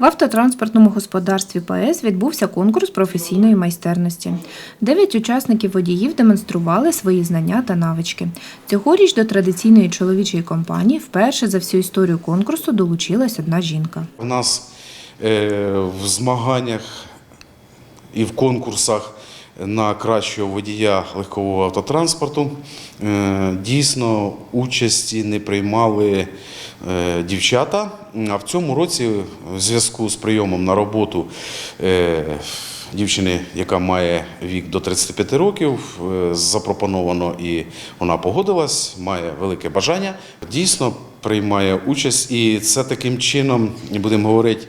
В автотранспортному господарстві ПАЕС відбувся конкурс професійної майстерності. Дев'ять учасників водіїв демонстрували свої знання та навички. Цьогоріч до традиційної чоловічої компанії вперше за всю історію конкурсу долучилась одна жінка. У нас е, в змаганнях і в конкурсах на кращого водія легкового автотранспорту е, дійсно участі не приймали е, дівчата. А в цьому році, в зв'язку з прийомом на роботу е, дівчини, яка має вік до 35 років, запропоновано і вона погодилась, має велике бажання. Дійсно приймає участь, і це таким чином, будемо говорити,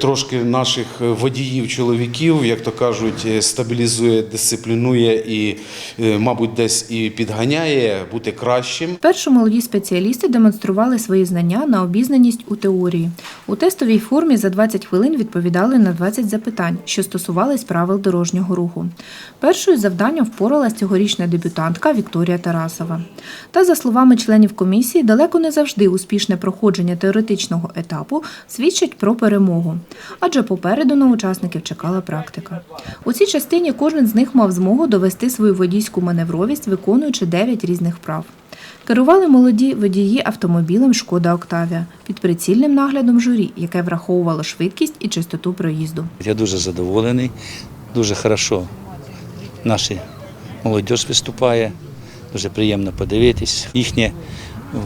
трошки наших водіїв, чоловіків, як то кажуть, е, стабілізує, дисциплінує і, е, мабуть, десь і підганяє бути кращим. Спершу молоді спеціалісти демонстрували свої знання на обізнаність у теорії. У тестовій формі за 20 хвилин відповідали на 20 запитань, що стосувались правил дорожнього руху. Першою завданням впоралась цьогорічна дебютантка Вікторія Тарасова. Та, за словами членів комісії, далеко не завжди успішне проходження теоретичного етапу свідчить про перемогу, адже попереду на учасників чекала практика. У цій частині кожен з них мав змогу довести свою водійську маневровість, виконуючи 9 різних вправ. Керували молоді водії автомобілем Шкода Октавія під прицільним наглядом журі, яке враховувало швидкість і чистоту проїзду. Я дуже задоволений, дуже хорошо наша молодь виступає, дуже приємно подивитись. Їхнє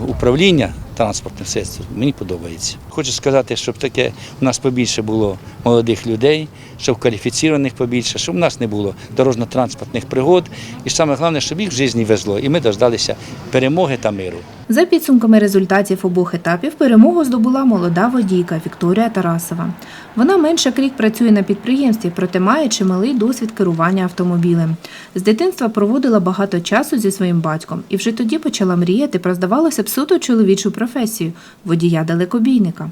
управління транспортним средством мені подобається. Хочу сказати, щоб таке у нас побільше було молодих людей, щоб кваліфіційних побільше, щоб у нас не було дорожньо-транспортних пригод. І саме головне, щоб їх в житті везло, і ми дождалися перемоги та миру. За підсумками результатів обох етапів перемогу здобула молода водійка Вікторія Тарасова. Вона менше як рік працює на підприємстві, проте має чималий досвід керування автомобілем. З дитинства проводила багато часу зі своїм батьком і вже тоді почала мріяти про здавалося б суто чоловічу професію водія далекобійника.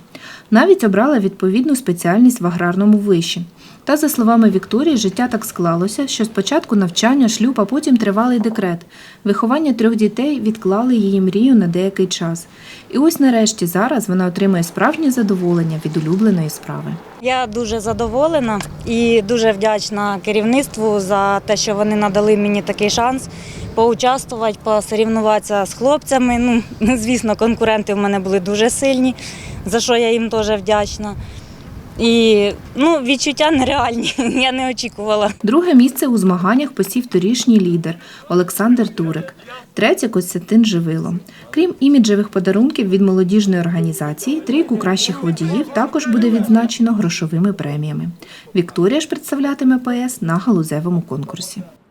Навіть обрала відповідну спеціальність в аграрному виші. Та, за словами Вікторії, життя так склалося, що спочатку навчання, шлюб, а потім тривалий декрет. Виховання трьох дітей відклали її мрію на деякий час. І ось нарешті зараз вона отримує справжнє задоволення від улюбленої справи. Я дуже задоволена і дуже вдячна керівництву за те, що вони надали мені такий шанс поучаствувати, посорівнуватися з хлопцями. Ну, звісно, конкуренти в мене були дуже сильні, за що я їм теж вдячна. І ну, відчуття нереальні. Я не очікувала. Друге місце у змаганнях посів торішній лідер Олександр Турик, третє Костянтин Живило. Крім іміджевих подарунків від молодіжної організації, трійку кращих водіїв також буде відзначено грошовими преміями. Вікторія ж представлятиме ПС на галузевому конкурсі.